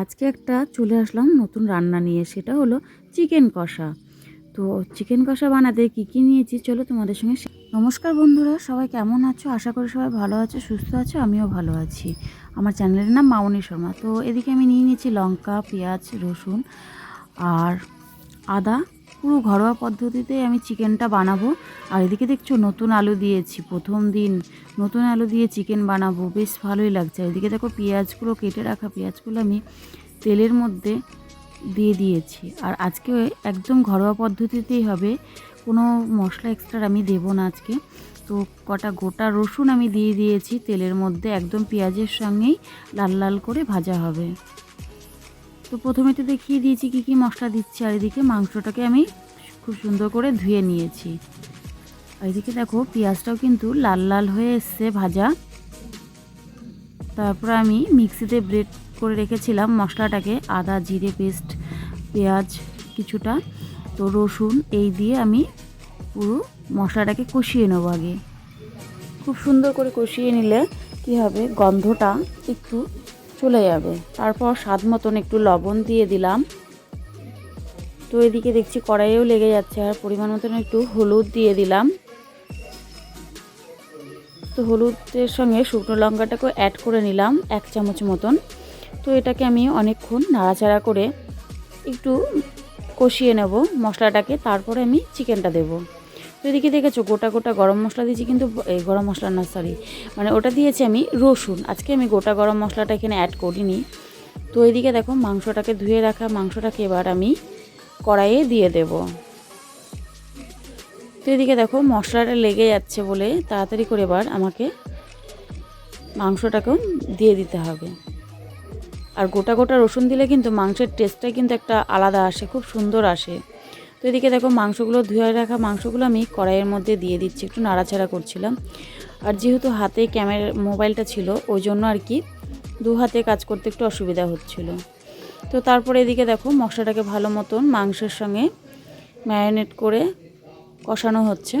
আজকে একটা চলে আসলাম নতুন রান্না নিয়ে, সেটা হলো চিকেন কষা। তো চিকেন কষা বানাতে কী কী নিয়েছি চলো তোমাদের সঙ্গে নমস্কার বন্ধুরা, সবাই কেমন আছো? আশা করি সবাই ভালো আছো, সুস্থ আছো, আমিও ভালো আছি। আমার চ্যানেলের নাম মামনি শর্মা। তো এদিকে আমি নিয়ে নিয়েছি লঙ্কা, পেঁয়াজ, রসুন আর আদা পুরো ঘরোয়া পদ্ধতিতে আমি চিকেনটা বানাবো। আর এদিকে দেখছ নতুন আলু দিয়েছি, প্রথম দিন নতুন আলু দিয়ে চিকেন বানাবো, বেশ ভালোই লাগছে। এদিকে দেখো পেঁয়াজগুলো কেটে রাখা পেঁয়াজগুলো আমি তেলের মধ্যে দিয়ে দিয়েছি। আর আজকে একদম ঘরোয়া পদ্ধতিতেই হবে, কোনো মশলা এক্সট্রা আমি দেবো না আজকে। তো কটা গোটা রসুন আমি দিয়ে দিয়েছি, তেলের মধ্যে একদম পেঁয়াজের সঙ্গেই লাল লাল করে ভাজা হবে। তো প্রথমে তো দেখিয়ে দিয়েছি কী কী মশলা দিচ্ছি, আর এদিকে মাংসটাকে আমি খুব সুন্দর করে ধুয়ে নিয়েছি। এদিকে দেখো, পেঁয়াজটাও কিন্তু লাল লাল হয়ে এসছে ভাজা। তারপর আমি মিক্সিতে ব্রেড করে রেখেছিলাম মশলাটাকে, আদা, জিরে পেস্ট, পেঁয়াজ কিছুটা, তো রসুন এই দিয়ে আমি পুরো মশলাটাকে কষিয়ে নেব আগে। খুব সুন্দর করে কষিয়ে নিলে কী হবে, গন্ধটা একটু চলে যাবে। তারপর স্বাদ মতন একটু লবণ দিয়ে দিলাম। তো এদিকে দেখছি কড়াইয়েও লেগে যাচ্ছে আর পরিমাণ মতন একটু হলুদ দিয়ে দিলাম। তো হলুদের সঙ্গে শুকনো লঙ্কাটাকেও অ্যাড করে নিলাম এক চামচ মতন। তো এটাকে আমি অনেকক্ষণ নাড়াচাড়া করে একটু কষিয়ে নেব। মশলাটাকে তারপরে আমি চিকেনটা দেবো। তো এদিকে দেখেছ, গোটা গোটা গরম মশলা দিয়েছি কিন্তু, এই গরম মশলা না সরি মানে ওটা দিয়েছি আমি রসুন। আজকে আমি গোটা গরম মশলাটা এখানে অ্যাড করিনি। তো এদিকে দেখো, মাংসটাকে ধুয়ে রাখা, মাংসটাকে এবার আমি কড়াইয়ে দিয়ে দেব। তো এদিকে দেখো, মশলাটা লেগে যাচ্ছে বলে তাড়াতাড়ি করে এবার আমাকে মাংসটাকেও দিয়ে দিতে হবে। আর গোটা গোটা রসুন দিলে কিন্তু মাংসের টেস্টটা কিন্তু একটা আলাদা আসে, খুব সুন্দর আসে। তো এদিকে দেখো মাংসগুলো ধুয়ে রাখা মাংসগুলো আমি কড়াইয়ের মধ্যে দিয়ে দিচ্ছি, একটু নাড়াচাড়া করছিলাম। আর যেহেতু হাতে ক্যামেরা মোবাইলটা ছিল, ওই জন্য আর কি দু হাতে কাজ করতে একটু অসুবিধা হচ্ছিল। তো তারপরে এদিকে দেখো মশলাটাকে ভালো মতন মাংসের সঙ্গে ম্যারিনেট করে কষানো হচ্ছে।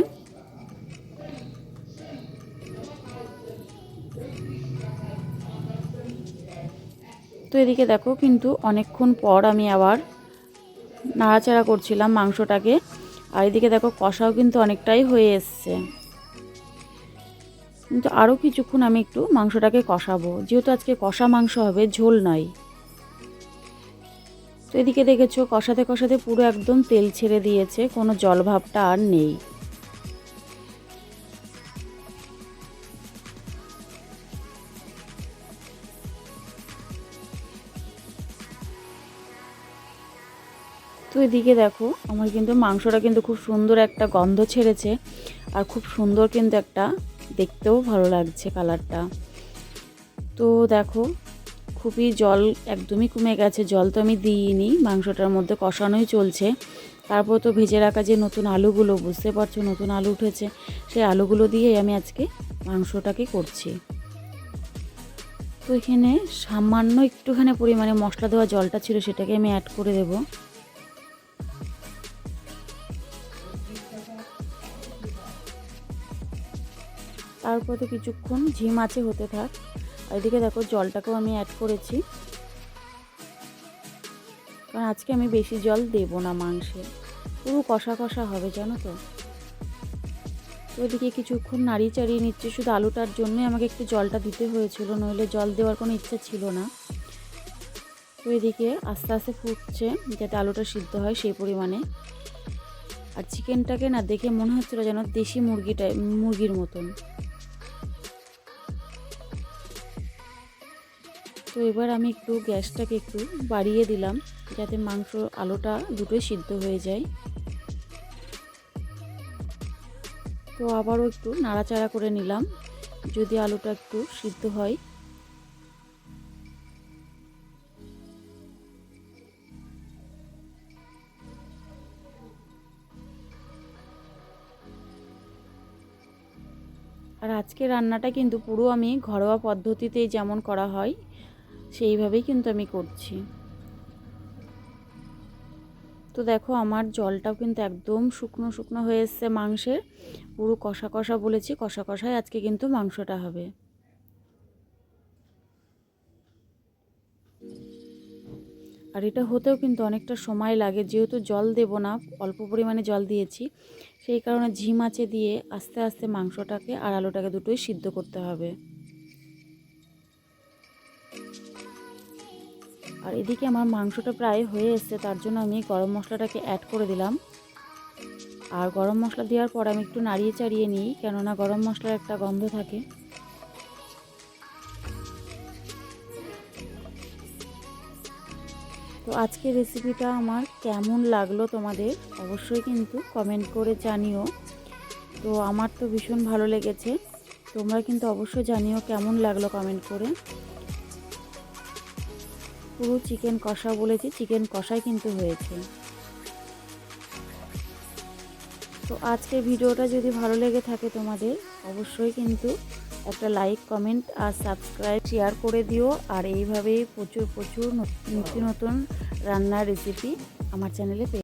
তো এদিকে দেখো কিন্তু অনেকক্ষণ পর আমি আবার নাড়াচাড়া করছিলাম মাংসটাকে। আর এদিকে দেখো কষাও কিন্তু অনেকটাই হয়ে এসছে। কিন্তু আরও কিছুক্ষণ আমি একটু মাংসটাকে কষাবো। যেহেতু আজকে কষা মাংস হবে, ঝোল নয়। তো এদিকে দেখেছ, কষাতে কষাতে পুরো একদম তেল ছেড়ে দিয়েছে, কোনো জলভাবটা আর নেই। তো এদিকে দেখো, আমার কিন্তু মাংসটা কিন্তু খুব সুন্দর একটা গন্ধ ছেড়েছে আর খুব সুন্দর কিন্তু একটা দেখতেও ভালো লাগছে কালারটা। তো দেখো, খুবই জল একদমই কমে গেছে, জল তো আমি দিইনি, মাংসটার মধ্যে কষানোই চলছে। তারপর তো ভেজে রাখা যে নতুন আলুগুলো, বুঝতে পারছ নতুন আলু উঠেছে, সেই আলুগুলো দিয়েই আমি আজকে মাংসটাকে করছি। তো এখানে সামান্য একটুখানি পরিমাণে মশলা দেওয়া জলটা ছিল, সেটাকে আমি অ্যাড করে দেবো। তারপর তো কিছুক্ষণ ঝিম আছে, হতে থাক। আর এদিকে দেখো, জলটাকেও আমি অ্যাড করেছি। কারণ আজকে আমি বেশি জল দেব না মাংসে। পুরো কষা কষা হবে, জানো তো? তো ওইদিকে কিছুক্ষণ নাড়িয়ে চাড়িয়ে নিচ্ছে। শুধু আলুটার জন্যই আমাকে একটু জলটা দিতে হয়েছিল, নইলে জল দেওয়ার কোনো ইচ্ছা ছিল না। তো এদিকে আস্তে আস্তে ফুটছে, যাতে আলুটা সিদ্ধ হয় সেই পরিমাণে। আর চিকেনটাকে না দেখে মনে হচ্ছিল যেন দেশি মুরগিটা মুরগির মতন। তো এবার আমি একটু গ্যাসটাকে একটু বাড়িয়ে দিলাম, যাতে মাংস আলুটা দুটোই সিদ্ধ হয়ে যায়। তো আবারও একটু নাড়াচাড়া করে নিলাম, যদি আলুটা একটু সিদ্ধ হয়। আর আজকে রান্নাটা কিন্তু পুরো আমি ঘরোয়া পদ্ধতিতেই যেমন করা হয় সেইভাবেই কিন্তু আমি করছি। তো দেখো আমার জলটাও কিন্তু একদম শুকনো শুকনো হয়ে এসছে মাংসের। পুরো কষা কষা বলেছি, কষা কষায় আজকে কিন্তু মাংসটা হবে। আর এটা হতেও কিন্তু অনেকটা সময় লাগে, যেহেতু জল দেব না, অল্প পরিমাণে জল দিয়েছি। সেই কারণে ঝি মাছে দিয়ে আস্তে আস্তে মাংসটাকে আর আলুটাকে দুটোই সিদ্ধ করতে হবে। আর এদিকে আমার মাংসটা প্রায় হয়ে এসছে, তার জন্য আমি গরম মশলাটাকে অ্যাড করে দিলাম। আর গরম মশলা দেওয়ার পর আমি একটু নাড়িয়ে চাড়িয়ে নিই, কেননা গরম মশলার একটা গন্ধ থাকে। তো আজকের রেসিপিটা আমার কেমন লাগল তোমাদের অবশ্যই কিন্তু কমেন্ট করে জানিও। তো আমার তো ভীষণ ভালো লেগেছে, তোমরা কিন্তু অবশ্যই জানিও কেমন লাগল কমেন্ট করে। পুরো চিকেন কষা বলেছি, চিকেন কষাই কিন্তু হয়েছে। তো আজকের ভিডিওটা যদি ভালো লেগে থাকে তোমাদের, অবশ্যই কিন্তু একটা লাইক, কমেন্ট আর সাবস্ক্রাইব শেয়ার করে দিও। আর এইভাবেই প্রচুর প্রচুর নতুন নতুন রান্নার রেসিপি আমার চ্যানেলে